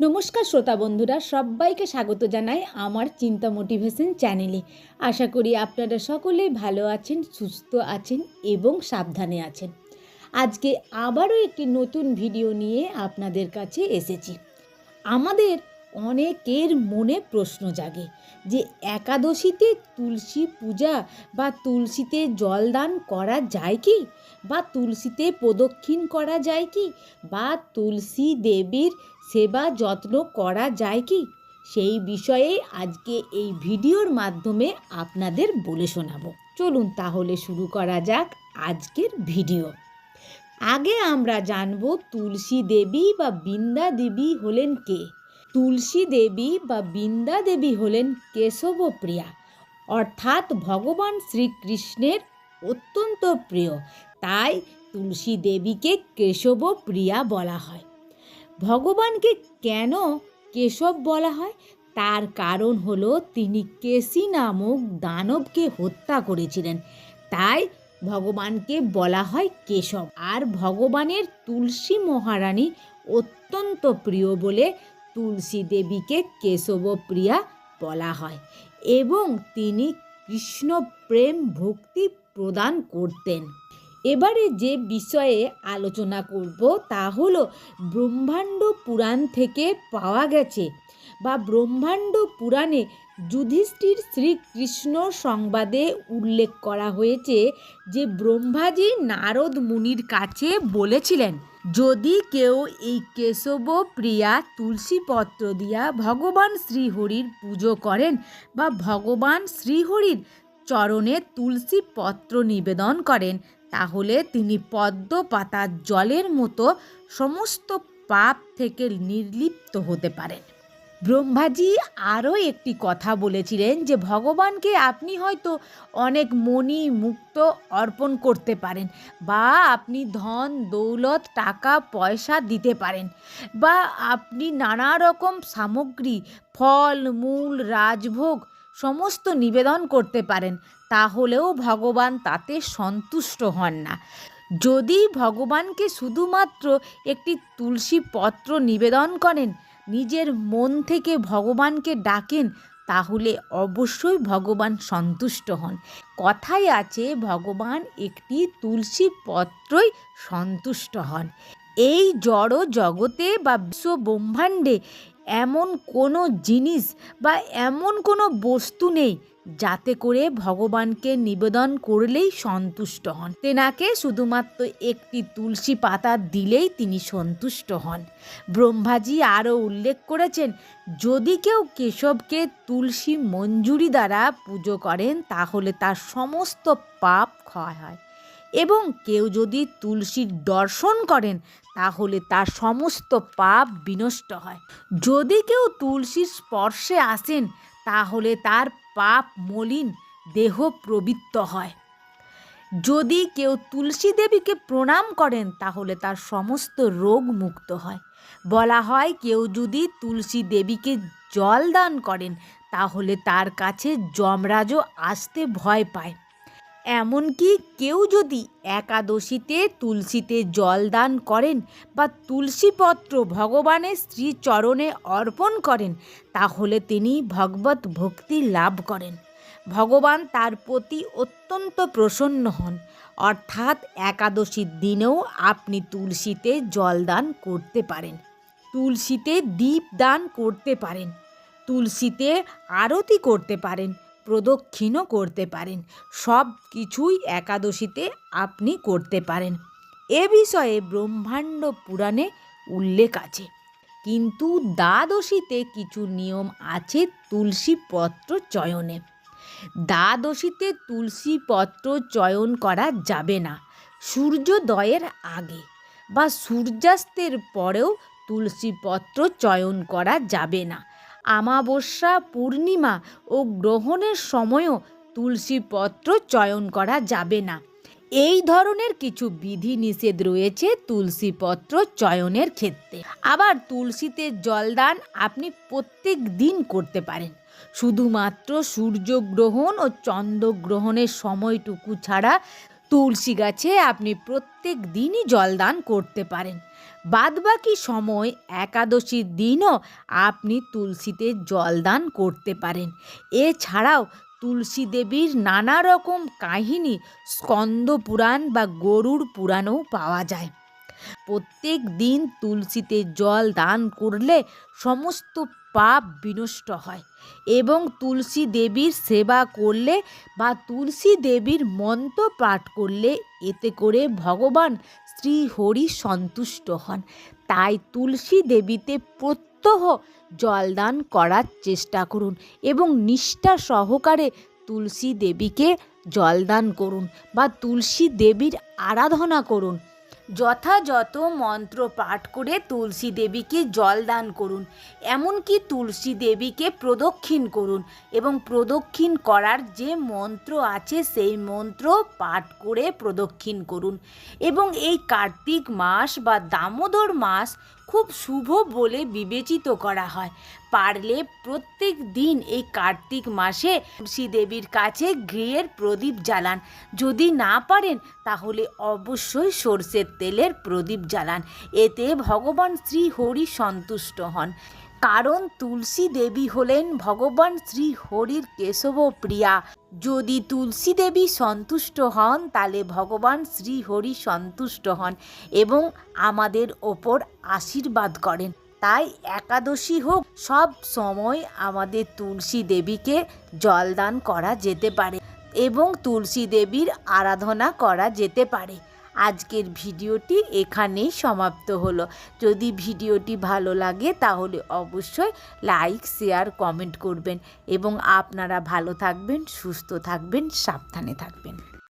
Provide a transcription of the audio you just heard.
নমস্কার শ্রোতা বন্ধুরা, সবাইকে স্বাগত জানাই আমার চিন্তা মোটিভেশন চ্যানেলে। আশা করি আপনারা সকলেই ভালো আছেন, সুস্থ আছেন এবং সাবধানে আছেন। আজকে আবারও একটি নতুন ভিডিও নিয়ে আপনাদের কাছে এসেছি। আমাদের অনেকের মনে প্রশ্ন জাগে যে একাদশীতে তুলসী পূজা বা তুলসীতে জলদান করা যায় কি? বা তুলসীতে প্রদক্ষিণ করা যায় কি? বা তুলসী দেবীর সেবা যত্ন করা যায় কি? সেই বিষয়ে আজকে এই ভিডিওর মাধ্যমে আপনাদের বলে শোনাবো। চলুন তাহলে শুরু করা যাক আজকের ভিডিও। আগে আমরা জানব তুলসী দেবী বা বৃন্দা দেবী হলেন কে। তুলসী দেবী বা বৃন্দা দেবী হলেন কেশবপ্রিয়া। অর্থাৎ ভগবান শ্রীকৃষ্ণের অত্যন্ত প্রিয়। তাই তুলসী দেবীকে কেশবপ্রিয়া বলা হয়। ভগবানকে কেন কেশব বলা হয়? তার কারণ হলো তিনি কেসি নামক দানবকে হত্যা করেছিলেন। তাই ভগবানকে বলা হয় কেশব। আর ভগবানের তুলসী মহারানী অত্যন্ত প্রিয় বলে তুলসী দেবীকে কেশবপ্রিয়া বলা হয় এবং তিনি কৃষ্ণ প্রেম ভক্তি প্রদান করতেন। এবারে যে বিষয়ে আলোচনা করব তা হলো ব্রহ্মাণ্ড পুরাণ থেকে পাওয়া গেছে বা ব্রহ্মাণ্ড পুরাণে যুধিষ্ঠির শ্রীকৃষ্ণ সংবাদে উল্লেখ করা হয়েছে যে ব্রহ্মাজি নারদ মুনির কাছে বলেছিলেন যদি কেউ এই কেশব প্রিয়া তুলসী পত্র দিয়া ভগবান শ্রীহরির পুজো করেন বা ভগবান শ্রীহরির চরণে তুলসী পত্র নিবেদন করেন, তাহলে তিনি পদ্ম পাতার জলের মতো সমস্ত পাপ থেকে নির্লিপ্ত হতে পারেন। ব্রহ্মাজি আরও একটি কথা বলেছিলেন যে ভগবানকে আপনি হয়তো অনেক মণি মুক্ত অর্পণ করতে পারেন বা আপনি ধন, দৌলত, টাকা, পয়সা দিতে পারেন বা আপনি নানা রকম সামগ্রী, ফল, মূল, রাজভোগ সমস্ত নিবেদন করতে পারেন, তাহলেও ভগবান তাতে সন্তুষ্ট হন না। যদি ভগবানকে শুধুমাত্র একটি তুলসী পত্র নিবেদন করেন নিজের মন থেকে ভগবানকে ডাকেন, তাহলে অবশ্যই ভগবান সন্তুষ্ট হন। কথায় আছে, ভগবান একটি তুলসী পত্রই সন্তুষ্ট হন। এই জড় জগতে বা বিশ্ব ব্রহ্মাণ্ডে এমন কোনো জিনিস বা এমন কোনো বস্তু নেই যাতে করে ভগবানকে নিবেদন করলেই সন্তুষ্ট হন। তেনাকে শুধুমাত্র একটি তুলসী পাতা দিলেই তিনি সন্তুষ্ট হন। ব্রহ্মাজি আরও উল্লেখ করেছেন, যদি কেউ কেশবকে তুলসী মঞ্জুরি দ্বারা পুজো করেন, তাহলে তার সমস্ত পাপ ক্ষয় হয়। এবং কেউ যদি তুলসীর দর্শন করেন তাহলে তার সমস্ত পাপ বিনষ্ট হয়। যদি কেউ তুলসীর স্পর্শে আসেন, তাহলে তার পাপ মলিন, দেহ প্রবৃত্ত হয়। যদি কেউ তুলসী দেবীকে প্রণাম করেন, তাহলে তার সমস্ত রোগ মুক্ত হয়। বলা হয়, কেউ যদি তুলসী দেবীকে জল দান করেন, তাহলে তার কাছে যমরাজও আসতে ভয় পায়। এমনকি কেউ যদি একাদশীতে তুলসীতে জল দান করেন বা তুলসীপত্র ভগবানের শ্রীচরণে অর্পণ করেন, তাহলে তিনি ভগবত ভক্তি লাভ করেন। ভগবান তার প্রতি অত্যন্ত প্রসন্ন হন। অর্থাৎ একাদশীর দিনেও আপনি তুলসীতে জল দান করতে পারেন। তুলসীতে দীপ দান করতে পারেন। তুলসীতে আরতি করতে পারেন। প্রদক্ষিণও করতে পারেন। সব কিছুই একাদশীতে আপনি করতে পারেন। এ বিষয়ে ব্রহ্মাণ্ড পুরাণে উল্লেখ আছে। কিন্তু দ্বাদশীতে কিছু নিয়ম আছে তুলসী পত্র চয়নে। দ্বাদশীতে তুলসী পত্র চয়ন করা যাবে না। সূর্যোদয়ের আগে বা সূর্যাস্তের পরেও তুলসী পত্র চয়ন করা যাবে না। আমাবস্যা, পূর্ণিমা ও গ্রহণের সময়ও তুলসী পত্র চয়ন করা যাবে না। এই ধরনের কিছু বিধি নিষেধ রয়েছে তুলসী পত্র চয়নের ক্ষেত্রে। আবার তুলসীতে জলদান আপনি প্রত্যেক দিন করতে পারেন। শুধুমাত্র সূর্যগ্রহণ ও চন্দ্রগ্রহণের সময়টুকু ছাড়া তুলসী গাছে আপনি প্রত্যেক দিনই জলদান করতে পারেন। বাদবাকি সময় একাদশীর দিনও আপনি তুলসীতে জলদান করতে পারেন। এছাড়াও তুলসী দেবীর নানা রকম কাহিনী স্কন্দ পুরাণ বা গরুর পুরাণেও পাওয়া যায়। প্রত্যেক দিন তুলসীতে জল দান করলে সমস্ত পাপ বিনষ্ট হয় এবং তুলসী দেবীর সেবা করলে বা তুলসী দেবীর মন্ত্র পাঠ করলে এতে করে ভগবান শ্রী হরি সন্তুষ্ট হন। তাই তুলসী দেবীতে প্রত্যহ জলদান করার চেষ্টা করুন এবং নিষ্ঠা সহকারে তুলসী দেবীকে জলদান করুন বা তুলসী দেবীর আরাধনা করুন। যথাযথ মন্ত্র পাঠ করে তুলসী দেবীকে জল দান করুন, এমনকি তুলসী দেবীকে প্রদক্ষিণ করুন এবং প্রদক্ষিণ করার যে মন্ত্র আছে সেই মন্ত্র পাঠ করে প্রদক্ষিণ করুন। এবং এই কার্তিক মাস বা দামোদর মাস খুব শুভ বলে বিবেচিত করা হয়। পারলে প্রত্যেক দিন এই কার্তিক মাসে শ্রীদেবীর কাছে গৃহের প্রদীপ জ্বালান। যদি না পারেন, তাহলে অবশ্যই সর্ষের তেলের প্রদীপ জ্বালান। এতে ভগবান শ্রী হরি সন্তুষ্ট হন। কারণ তুলসী দেবী হলেন ভগবান শ্রী হরির কেশব প্রিয়া। যদি তুলসী দেবী সন্তুষ্ট হন, তাহলে ভগবান শ্রী হরি সন্তুষ্ট হন এবং আমাদের ওপর আশীর্বাদ করেন। তাই একাদশী হোক, সব সময় আমাদের তুলসী দেবীকে জলদান করা যেতে পারে এবং তুলসী দেবীর আরাধনা করা যেতে পারে। আজকের ভিডিওটি এখানেই সমাপ্ত হলো। যদি ভিডিওটি ভালো লাগে তাহলে অবশ্যই লাইক, শেয়ার, কমেন্ট করবেন এবং আপনারা ভালো থাকবেন, সুস্থ থাকবেন, সাবধানে থাকবেন।